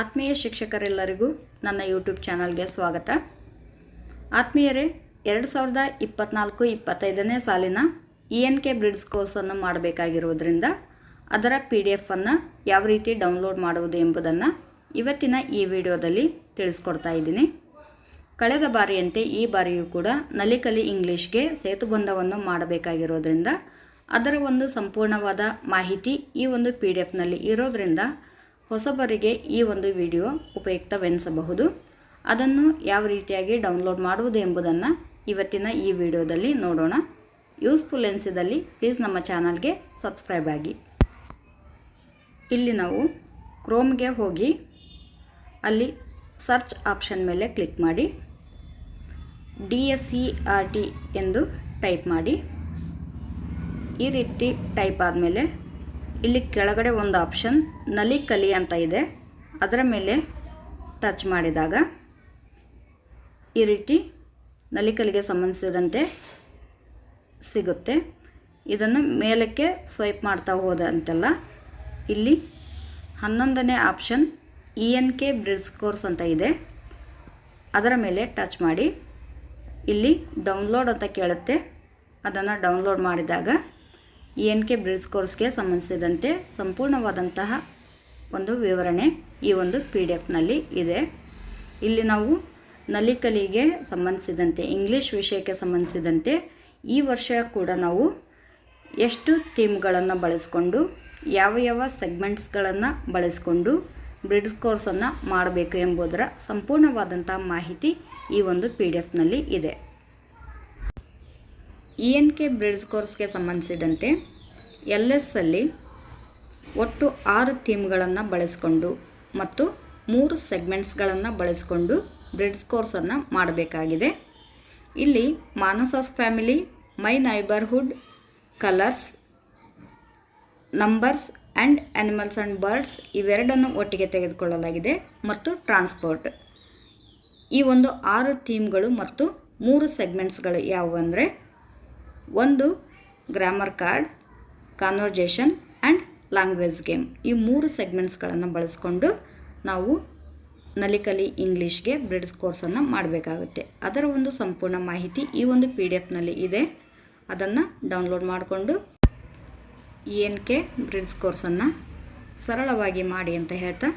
ಆತ್ಮೀಯ ಶಿಕ್ಷಕರೆಲ್ಲರಿಗೂ ನನ್ನ ಯೂಟ್ಯೂಬ್ ಚಾನಲ್ಗೆ ಸ್ವಾಗತ. ಆತ್ಮೀಯರೇ, ಎರಡು ಸಾವಿರದ ಇಪ್ಪತ್ತ್ನಾಲ್ಕು ಇಪ್ಪತ್ತೈದನೇ ಸಾಲಿನ ಇ ಎನ್ ಕೆ ಬ್ರಿಡ್ಸ್ ಕೋರ್ಸನ್ನು ಮಾಡಬೇಕಾಗಿರುವುದರಿಂದ ಅದರ ಪಿ ಡಿ ಎಫನ್ನು ಯಾವ ರೀತಿ ಡೌನ್ಲೋಡ್ ಮಾಡುವುದು ಎಂಬುದನ್ನು ಇವತ್ತಿನ ಈ ವಿಡಿಯೋದಲ್ಲಿ ತಿಳಿಸ್ಕೊಡ್ತಾ ಇದ್ದೀನಿ. ಕಳೆದ ಬಾರಿಯಂತೆ ಈ ಬಾರಿಯೂ ಕೂಡ ನಲಿಕಲಿ ಇಂಗ್ಲೀಷ್ಗೆ ಸೇತುಬಂಧವನ್ನು ಮಾಡಬೇಕಾಗಿರೋದ್ರಿಂದ ಅದರ ಒಂದು ಸಂಪೂರ್ಣವಾದ ಮಾಹಿತಿ ಈ ಒಂದು ಪಿ ಡಿ ಎಫ್ನಲ್ಲಿ ಇರೋದರಿಂದ ಹೊಸಬರಿಗೆ ಈ ಒಂದು ವಿಡಿಯೋ ಉಪಯುಕ್ತವೆನಿಸಬಹುದು. ಅದನ್ನು ಯಾವ ರೀತಿಯಾಗಿ ಡೌನ್ಲೋಡ್ ಮಾಡುವುದು ಎಂಬುದನ್ನು ಇವತ್ತಿನ ಈ ವಿಡಿಯೋದಲ್ಲಿ ನೋಡೋಣ. ಯೂಸ್ಫುಲ್ ಎನಿಸಿದಲ್ಲಿ ಪ್ಲೀಸ್ ನಮ್ಮ ಚಾನಲ್ಗೆ ಸಬ್ಸ್ಕ್ರೈಬ್ ಆಗಿ. ಇಲ್ಲಿ ನಾವು ಕ್ರೋಮ್ಗೆ ಹೋಗಿ ಅಲ್ಲಿ ಸರ್ಚ್ ಆಪ್ಷನ್ ಮೇಲೆ ಕ್ಲಿಕ್ ಮಾಡಿ. D S C R T ಎಂದು ಟೈಪ್ ಮಾಡಿ. ಈ ರೀತಿ ಟೈಪ್ ಆದಮೇಲೆ ಇಲ್ಲಿ ಕೆಳಗಡೆ ಒಂದು ಆಪ್ಷನ್ ನಲಿ ಕಲಿ ಅಂತ ಇದೆ. ಅದರ ಮೇಲೆ ಟಚ್ ಮಾಡಿದಾಗ ಈ ರೀತಿ ನಲಿಕಲಿಗೆ ಸಂಬಂಧಿಸಿದಂತೆ ಸಿಗುತ್ತೆ. ಇದನ್ನು ಮೇಲಕ್ಕೆ ಸ್ವೈಪ್ ಮಾಡ್ತಾ ಹೋದಂತೆಲ್ಲ ಇಲ್ಲಿ ಹನ್ನೊಂದನೇ option E N K bridge course ಅಂತ ಇದೆ. ಅದರ ಮೇಲೆ ಟಚ್ ಮಾಡಿ. ಇಲ್ಲಿ ಡೌನ್ಲೋಡ್ ಅಂತ ಕೇಳುತ್ತೆ. ಅದನ್ನು ಡೌನ್ಲೋಡ್ ಮಾಡಿದಾಗ ಇ ಎನ್ ಕೆ ಬ್ರಿಡ್ಜ್ ಕೋರ್ಸ್ಗೆ ಸಂಬಂಧಿಸಿದಂತೆ ಸಂಪೂರ್ಣವಾದಂತಹ ಒಂದು ವಿವರಣೆ ಈ ಒಂದು ಪಿ ಡಿ ಎಫ್ನಲ್ಲಿ ಇದೆ. ಇಲ್ಲಿ ನಾವು ನಲಿಕಲಿಗೆ ಸಂಬಂಧಿಸಿದಂತೆ, ಇಂಗ್ಲೀಷ್ ವಿಷಯಕ್ಕೆ ಸಂಬಂಧಿಸಿದಂತೆ ಈ ವರ್ಷ ಕೂಡ ನಾವು ಎಷ್ಟು ಥೀಮ್ಗಳನ್ನು ಬಳಸಿಕೊಂಡು, ಯಾವ ಯಾವ ಸೆಗ್ಮೆಂಟ್ಸ್ಗಳನ್ನು ಬಳಸಿಕೊಂಡು ಬ್ರಿಡ್ಜ್ ಕೋರ್ಸನ್ನು ಮಾಡಬೇಕು ಎಂಬುದರ ಸಂಪೂರ್ಣವಾದಂಥ ಮಾಹಿತಿ ಈ ಒಂದು ಪಿ ಡಿ ಎಫ್ನಲ್ಲಿ ಇದೆ. ಇ ಎನ್ ಕೆ ಬ್ರಿಡ್ಜ್ ಕೋರ್ಸ್ಗೆ ಸಂಬಂಧಿಸಿದಂತೆ ಎಲ್ ಎಸ್ ಅಲ್ಲಿ ಒಟ್ಟು ಆರು ಥೀಮ್ಗಳನ್ನು ಬಳಸಿಕೊಂಡು ಮತ್ತು ಮೂರು ಸೆಗ್ಮೆಂಟ್ಸ್ಗಳನ್ನು ಬಳಸಿಕೊಂಡು ಬ್ರಿಡ್ಜ್ ಕೋರ್ಸನ್ನು ಮಾಡಬೇಕಾಗಿದೆ. ಇಲ್ಲಿ manners family my neighbourhood colours numbers and animals and birds ಇವೆರಡನ್ನು ಒಟ್ಟಿಗೆ ತೆಗೆದುಕೊಳ್ಳಲಾಗಿದೆ ಮತ್ತು ಟ್ರಾನ್ಸ್ಪೋರ್ಟ್ ಈ ಒಂದು ಆರು ಥೀಮ್ಗಳು ಮತ್ತು ಮೂರು ಸೆಗ್ಮೆಂಟ್ಸ್ಗಳು ಯಾವುವು ಅಂದರೆ ಒಂದು grammar card conversation and language game ಈ ಮೂರು ಸೆಗ್ಮೆಂಟ್ಸ್ಗಳನ್ನು ಬಳಸ್ಕೊಂಡು ನಾವು ನಲಿಕಲಿ ಇಂಗ್ಲೀಷ್ಗೆ ಬ್ರಿಡ್ಸ್ ಕೋರ್ಸನ್ನು ಮಾಡಬೇಕಾಗುತ್ತೆ. ಅದರ ಒಂದು ಸಂಪೂರ್ಣ ಮಾಹಿತಿ ಈ ಒಂದು ಪಿ ಡಿ ಎಫ್ನಲ್ಲಿ ಇದೆ. ಅದನ್ನು ಡೌನ್ಲೋಡ್ ಮಾಡಿಕೊಂಡು ಇ ಎನ್ ಕೆ ಬ್ರಿಡ್ಸ್ ಕೋರ್ಸನ್ನು ಸರಳವಾಗಿ ಮಾಡಿ ಅಂತ ಹೇಳ್ತಾ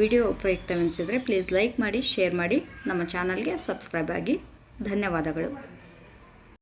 ವಿಡಿಯೋ ಉಪಯುಕ್ತವೆನಿಸಿದರೆ ಪ್ಲೀಸ್ ಲೈಕ್ ಮಾಡಿ ಶೇರ್ ಮಾಡಿ. ನಮ್ಮ ಚಾನಲ್ಗೆ ಸಬ್ಸ್ಕ್ರೈಬ್ ಆಗಿ. ಧನ್ಯವಾದಗಳು.